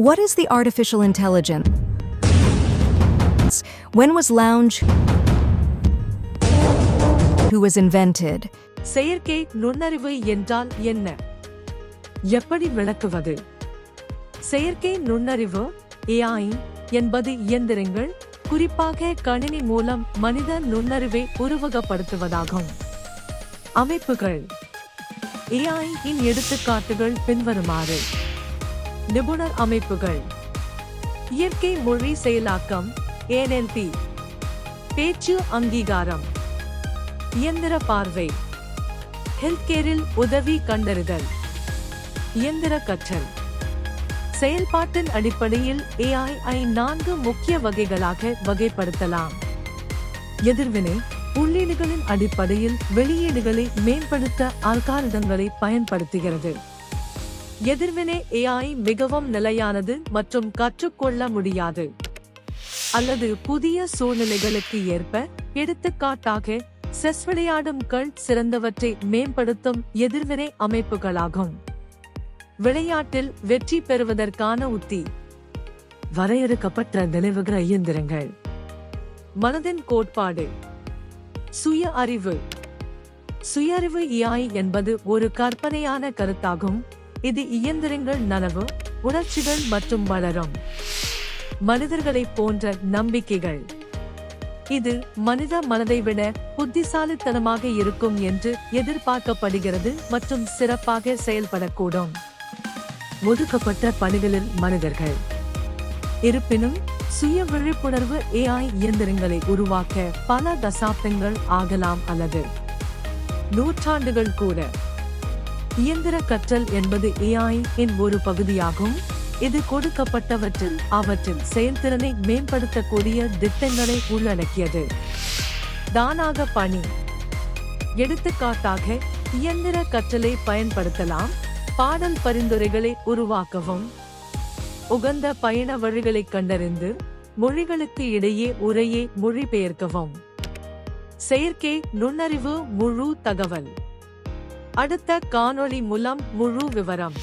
What is the artificial intelligence? When was Lounge? Who was invented? செயற்கை நுண்ணறிவு என்றால் என்ன எப்படி விளக்குவது செயற்கை நுண்ணறிவு AI என்பது இயந்திரங்கள் குறிப்பாக கணினி மூலம் மனித நுண்ணறிவை உருவகப்படுத்துவதாகும் அமைப்புகள் AI இன் எடுத்துக்காட்டுகள் பின்வருமாறு நிபுணர் அமைப்புகள். இயற்கை மொழி செயலாக்கம் NLP பேச்சு அங்கீகாரம். இயந்திர பார்வை. ஹெல்த்கேரில் உதவி கண்டறிதல். இயந்திர கற்றல். செயல்பாட்டின் அடிப்படையில் ஏஐ ஐ நான்கு முக்கிய வகைகளாக வகைப்படுத்தலாம். எதிர்வினை உள்ளீடுகளின் அடிப்படையில் வெளியீடுகளை மேம்படுத்த அல்காரிதங்களை பயன்படுத்துகிறது. எதிர்வினை ஏஐ மிகவும் நிலையானது மற்றும் கற்றுக்கொள்ள முடியாது. அல்லது புதிய சூழ்நிலைகளுக்கு ஏற்ப எடுத்துக்காட்டாக செஸ் விளையாடும் கள் சிறந்தவற்றை மேம்படுத்தும் எதிர்வினை அமைப்புகளாகும். விளையாட்டில் வெற்றி பெறுவதற்கான உத்தி. வரையறுக்கப்பட்ட நினைவுகிற இயந்திரங்கள். மனதின் கோட்பாடு. சுய அறிவு. சுயறிவு இயாய் என்பது ஒரு கற்பனையான கருத்தாகும். இது இயந்திரங்கள் நனவு உணர்ச்சிகள் மற்றும் வளரும். மனிதர்களைப் போன்ற நம்பிக்கைகள். இது மனித மனதை விட புத்திசாலித்தனமாக இருக்கும் என்று எதிர்பார்க்கப்படுகிறது மற்றும் சிறப்பாக செயல்படக்கூடும். ஒதுக்கப்பட்ட பணிகளில் மனிதர்கள். இருப்பினும் சுய விழிப்புணர்வு ஏஐ இயந்திரங்களை உருவாக்க பல தசாப்தங்கள் ஆகலாம் அல்லது நூற்றாண்டுகள் கூட. இயந்திர கற்றல் என்பது ஏஐ இன் ஒரு பகுதியாகும். இது கொடுக்கப்பட்டவற்றில் அவற்றின் செயல்திறனை மேம்படுத்தக்கூடிய திட்டங்களை உள்ளடக்கியது. தானாக பணி. எடுத்துக்காட்டாக இயந்திர கற்றலை பயன்படுத்தலாம். பாடல் பரிந்துரைகளை உருவாக்கவும். உகந்த பயண வழிகளை கண்டறிந்து மொழிகளுக்கு இடையே உரையை மொழிபெயர்க்கவும். செயற்கை நுண்ணறிவு முழு தகவல். அடுத்த காணொளி மூலம் முழு விவரம்